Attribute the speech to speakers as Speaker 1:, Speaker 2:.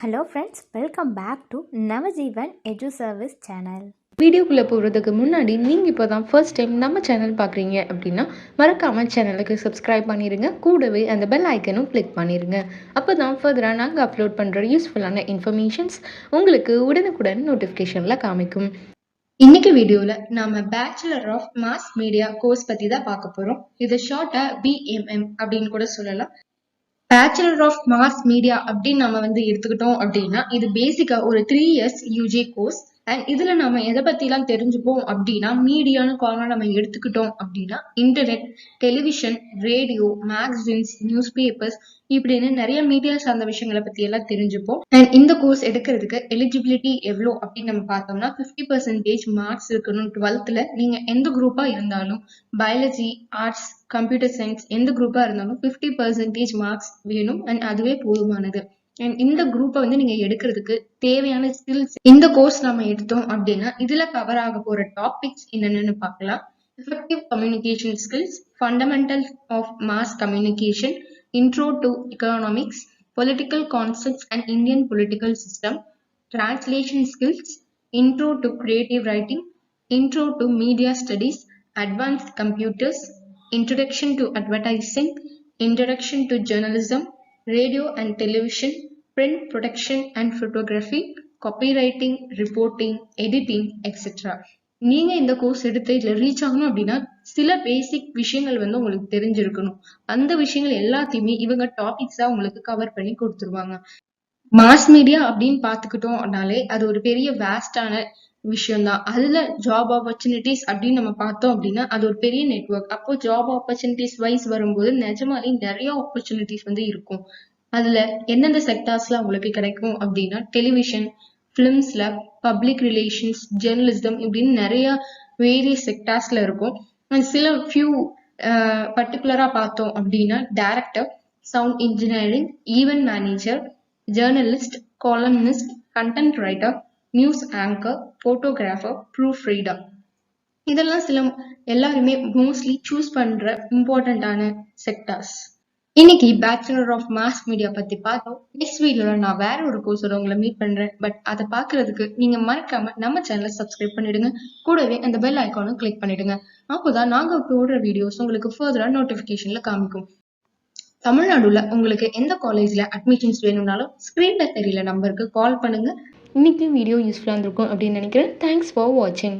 Speaker 1: Hello friends welcome back to Navajeevan edu service channel
Speaker 2: வீடியோக்குள்ளே போகிறதுக்கு முன்னாடி நீங்கள் இப்போ தான் ஃபர்ஸ்ட் டைம் நம்ம சேனல் பார்க்குறீங்க அப்படின்னா மறக்காமல் சேனலுக்கு சப்ஸ்கிரைப் பண்ணிடுங்க கூடவே அந்த பெல் ஐக்கனும் கிளிக் பண்ணிடுங்க அப்போ தான் ஃபர்தராக நாங்கள் அப்லோட் பண்ணுற யூஸ்ஃபுல்லான இன்ஃபர்மேஷன்ஸ் உங்களுக்கு உடனுக்குடன் நோட்டிஃபிகேஷனில் காமிக்கும்.
Speaker 3: இன்னைக்கு வீடியோவில் நாம bachelor of mass media course பற்றி தான் பார்க்க போகிறோம் இது ஷார்ட்டாக பிஎம்எம் அப்படின்னு கூட சொல்லலாம். பேச்சுலர் ஆஃப் மாஸ் மீடியா அப்படின்னு நம்ம வந்து எடுத்துக்கிட்டோம் அப்படின்னா இது பேசிக்கா ஒரு three years UG course and இதுல நம்ம எதை பத்திலாம் தெரிஞ்சுப்போம் அப்படின்னா மீடியான்னு காரணம் நம்ம எடுத்துக்கிட்டோம் அப்படின்னா internet television radio magazines news papers இப்படின்னு நிறைய மீடியா சார்ந்த விஷயங்களை பத்தி எல்லாம் தெரிஞ்சுப்போம். அண்ட் இந்த கோர்ஸ் எடுக்கிறதுக்கு எலிஜிபிலிட்டி எவ்வளோ அப்படின்னு நம்ம பார்த்தோம்னா ஃபிஃப்டி பர்சன்டேஜ் மார்க்ஸ் இருக்கணும் டுவெல்த்ல நீங்க எந்த குரூப்பா இருந்தாலும் பயாலஜி ஆர்ட்ஸ் கம்ப்யூட்டர் சயின்ஸ் எந்த குரூப்பா இருந்தாலும் ஃபிஃப்டி பர்சன்டேஜ் மார்க்ஸ் வேணும். அண்ட் அதுவே போதுமானது. அண்ட் இந்த குரூப்பை வந்து நீங்க எடுக்கிறதுக்கு தேவையான ஸ்கில்ஸ் இந்த கோர்ஸ் நம்ம எடுத்தோம் அப்படின்னா இதுல கவர் ஆக போற டாபிக்ஸ் என்னென்னு பார்க்கலாம் effective communication skills fundamental of mass communication intro to economics political concepts and Indian political system translation skills intro to creative writing intro to media studies, advanced computers introduction to advertising introduction to journalism, radio and television print production and photography copywriting reporting editing etc நீங்கள் இந்த course எடுத்து இதில் reach ஆகணும் அப்படின்னா சில பேசிக் விஷயங்கள் வந்து உங்களுக்கு தெரிஞ்சிருக்கணும். அந்த விஷயங்கள் எல்லாத்தையுமே இவங்க டாபிக்ஸாக உங்களுக்கு கவர் பண்ணி கொடுத்துருவாங்க. மாஸ் மீடியா அப்படின்னு பார்த்துக்கிட்டோம்னாலே அது ஒரு பெரிய வேஸ்டான விஷயம் தான் அதுல ஜாப் ஆப்பர்ச்சுனிட்டிஸ் அப்படின்னு நம்ம பார்த்தோம் அப்படின்னா அது ஒரு பெரிய நெட்வொர்க் அப்போ ஜாப் ஆப்பர்ச்சுனிட்டிஸ் வைஸ் வரும்போது நிஜமாலே நிறைய ஆப்பர்ச்சுனிட்டிஸ் வந்து இருக்கும். அதுல எந்தெந்த செக்டார்ஸ்ல உங்களுக்கு கிடைக்கும் அப்படின்னா டெலிவிஷன் ஃபிலிம்ஸ்ல பப்ளிக் ரிலேஷன்ஸ் ஜேர்னலிசம் இப்படின்னு நிறைய வேரியஸ் செக்டார்ஸ்ல இருக்கும். சில ஃபியூ பர்டிகுலரா பார்த்தோம் அப்படின்னா director sound engineering event manager journalist columnist content writer news anchor photographer proof reader இதெல்லாம் சில எல்லாருமே மோஸ்ட்லி சூஸ் பண்ற இம்பார்ட்டண்ட்டான செக்டார்ஸ் இன்னைக்கு பேச்சுலர் ஆஃப் மாஸ் மீடியா பத்தி பார்த்தோம். நெக்ஸ்ட் வீடியோல நான் வேற ஒரு கோர்ஸோட உங்களை மீட் பண்றேன். பட் அதை பாக்குறதுக்கு நீங்க மறக்காம நம்ம சேனலை சப்ஸ்கிரைப் பண்ணிடுங்க. கூடவே அந்த பெல் ஐக்கானும் கிளிக் பண்ணிடுங்க. அப்போதான் நாங்க போடுற வீடியோஸ் உங்களுக்கு ஃபர்தரா நோட்டிபிகேஷன்ல காமிக்கும். தமிழ்நாடுல உங்களுக்கு எந்த காலேஜ்ல அட்மிஷன்ஸ் வேணும்னாலும் ஸ்கிரீன்ல தெரியல நம்பருக்கு கால் பண்ணுங்க.
Speaker 2: இன்றைக்கி வீடியோ யூஸ்ஃபுல்லாக இருந்திருக்கும் அப்படின்னு நினைக்கிறேன். தேங்க்ஸ் ஃபார் வாட்சிங்